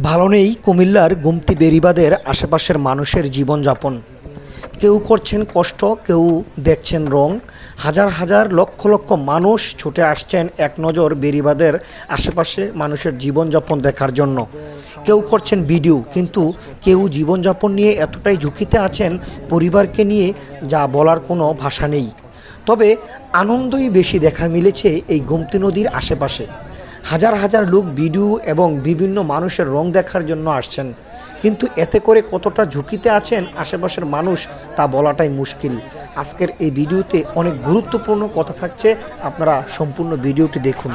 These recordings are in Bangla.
ভালো নেই কুমিল্লার গুমতি বেরিবাদের আশেপাশের মানুষের জীবনযাপন। কেউ করছেন কষ্ট, কেউ দেখছেন রং। হাজার হাজার লক্ষ লক্ষ মানুষ ছুটে আসছেন এক নজর বেরিবাদের আশেপাশে মানুষের জীবনযাপন দেখার জন্য। কেউ করছেন ভিডিও, কিন্তু কেউ জীবনযাপন নিয়ে এতটাই ঝুঁকিতে আছেন পরিবারকে নিয়ে যা বলার কোনো ভাষা নেই। তবে আনন্দই বেশি দেখা মিলেছে এই গোমতী নদীর আশেপাশে। হাজার হাজার লোক ভিডিও এবং বিভিন্ন মানুষের রং দেখার জন্য আসছেন। কিন্তু এতে করে কতটা ঝুঁকিতে আছেন আশেপাশের মানুষ তা বলাটাই মুশকিল। আজকের এই ভিডিওতে অনেক গুরুত্বপূর্ণ কথা থাকছে, আপনারা সম্পূর্ণ ভিডিওটি দেখুন।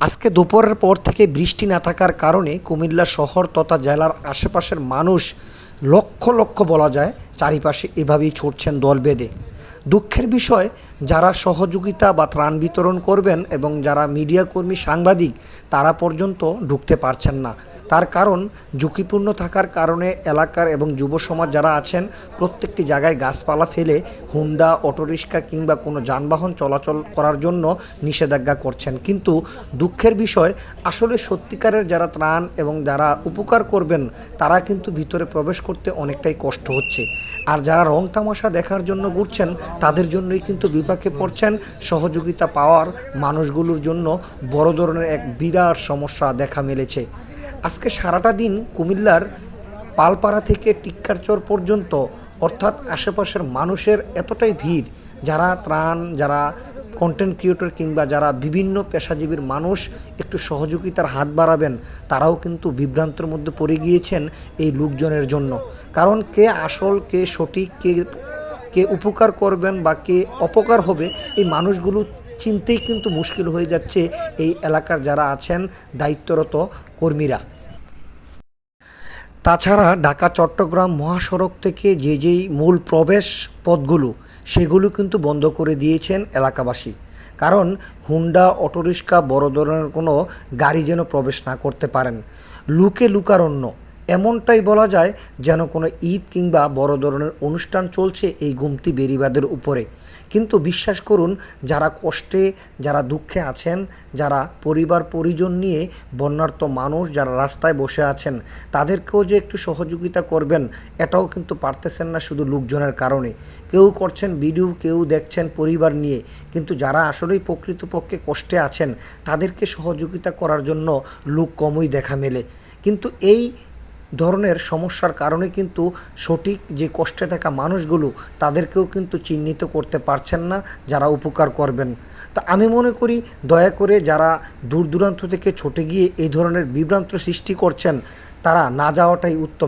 আজকে দুপুরের পর থেকে বৃষ্টি না থাকার কারণে কুমিল্লা শহর তথা জেলার আশেপাশের মানুষ লক্ষ লক্ষ বলা যায় চারিপাশে এভাবেই ছুটছেন দল বেঁধে দুঃখের বিষয়, যারা সহযোগিতা বা ত্রাণ বিতরণ করবেন এবং যারা মিডিয়া কর্মী, সাংবাদিক, তারা পর্যন্ত ঢুকতে পারছেন না। তার কারণ, ঝুঁকিপূর্ণ থাকার কারণে এলাকার এবং যুব সমাজ যারা আছেন, প্রত্যেকটি জায়গায় গাছপালা ফেলে হুন্ডা অটোরিক্সা কিংবা কোনো যানবাহন চলাচল করার জন্য নিষেধাজ্ঞা করছেন। কিন্তু দুঃখের বিষয়, আসলে সত্যিকারের যারা ত্রাণ এবং যারা উপকার করবেন, তারা কিন্তু ভিতরে প্রবেশ করতে অনেকটাই কষ্ট হচ্ছে। আর যারা রং তামাশা দেখার জন্য ঘুরছেন তাদের জন্যই কিন্তু বিপাকে পড়ছেন। সহযোগিতা পাওয়ার মানুষগুলোর জন্য বড় ধরনের এক বিরাট সমস্যা দেখা মেলেছে। আজকে সারাটা দিন কুমিল্লার পালপাড়া থেকে টিক্কারচর পর্যন্ত, অর্থাৎ আশেপাশের মানুষের এতটাই ভিড়, যারা ত্রাণ, যারা কন্টেন্ট ক্রিয়েটর কিংবা যারা বিভিন্ন পেশাজীবীর মানুষ একটু সহযোগিতার হাত বাড়াবেন, তারাও কিন্তু বিভ্রান্তের মধ্যে পড়ে গিয়েছেন এই লোকজনের জন্য। কারণ কে আসল, কে সঠিক, কে কে উপকার করবেন বা কে অপকার হবে, এই মানুষগুলো চিনতেই কিন্তু মুশকিল হয়ে যাচ্ছে এই এলাকার যারা আছেন দায়িত্বরত কর্মীরা। তাছাড়া ঢাকা, চট্টগ্রাম মহাসড়ক থেকে যে যেই মূল প্রবেশ পথগুলো, সেগুলো কিন্তু বন্ধ করে দিয়েছেন এলাকাবাসী। কারণ হুন্ডা অটোরিক্সা বড় ধরনের কোনো গাড়ি যেন প্রবেশ না করতে পারেন। লুকে লুকারণ্য এমনটাই বলা যায় যেন কোনো ঈদ কিংবা বড় ধরনের অনুষ্ঠান চলছে এই গুমতি বেরিবাদের উপরে। কিন্তু বিশ্বাস করুন, যারা কষ্টে, যারা দুঃখে আছেন, যারা পরিবার, পরিজন নিয়ে বন্যার্ত মানুষ যারা রাস্তায় বসে আছেন, তাদেরকেও যে একটু সহযোগিতা করবেন, এটাও কিন্তু পারতেছেন না শুধু লোকজনের কারণে। কেউ করছেন ভিডিও, কেউ দেখছেন পরিবার নিয়ে, কিন্তু যারা আসলেই প্রকৃতপক্ষে কষ্টে আছেন, তাদেরকে সহযোগিতা করার জন্য লোক কমই দেখা মেলে। কিন্তু এই ধরনের সমস্যার কারণে কিন্তু সঠিক যে কষ্টে থাকা মানুষগুলো তাদেরকেও কিন্তু চিহ্নিত করতে পারছেন না, যারা উপকার করবেন। তো আমি মনে করি দয়া করে যারা দূর দূরান্ত থেকে ছুটে গিয়ে এই ধরনের বিভ্রান্ত সৃষ্টি করছেন, তারা না যাওয়াটাই উত্তম।